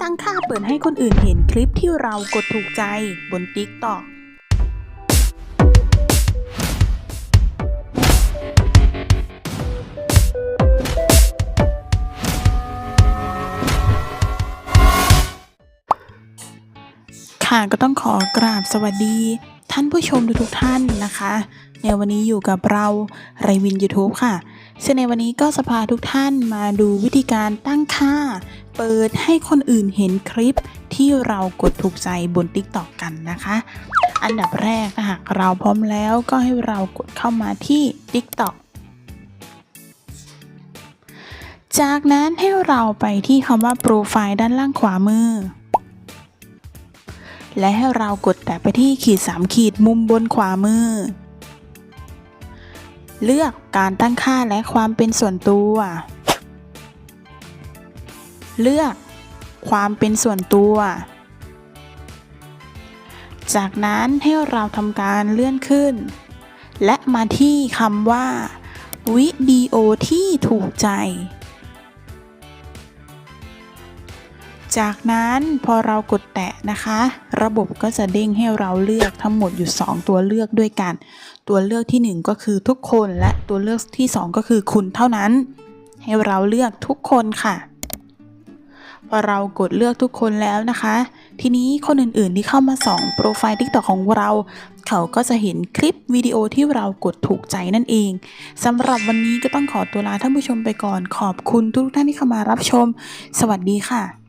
ตั้งค่าเปิดให้คนอื่นเห็นคลิปที่เรากดถูกใจบน TikTok ค่ะก็ต้องขอกราบสวัสดี ท่านผู้ชมทุกๆท่านนะคะ ในวันนี้อยู่กับเราไรวิน YouTube ค่ะซึ่งในวันนี้ก็จะพาทุกท่านมาดูวิธีการตั้งค่า เปิดให้คนอื่นเห็นคลิปที่เรากดถูกใจบน TikTok กันนะคะ อันดับแรกหากเราพร้อมแล้วก็ให้เรากดเข้ามาที่ TikTok จากนั้นให้เราไปที่คำว่าโปรไฟล์ด้านล่างขวามือ และให้เรากดแตะไปที่ขีด 3 ขีดมุมบนขวามือ เลือกการตั้งค่าและความเป็นส่วนตัว เลือกความเป็นส่วนตัว จากนั้นให้เราทำการเลื่อนขึ้น และมาที่คำว่า วิดีโอที่ถูกใจ จากนั้นพอเรากดแตะนะคะ ระบบก็จะเด้งให้เราเลือกทั้งหมดอยู่ 2 ตัวเลือกด้วยกัน ตัวเลือกทีหนึ่1 ก็คือทุกคนและตัวเลือกที่ 2 ก็คือคุณเท่านั้น ให้เราเลือกทุกคนค่ะ พอเรากดเลือกทุกคนแล้วนะคะ ทีนี้คนอื่นๆที่เข้ามาส่องโปรไฟล์ TikTok ของเรา เขาก็จะเห็นคลิปวิดีโอที่เรากดถูกใจนั่นเองสำหรับวันนี้ก็ต้องขอตัวลาท่านผู้ชมไปก่อน ขอบคุณทุกท่านที่เข้ามารับชม สวัสดีค่ะ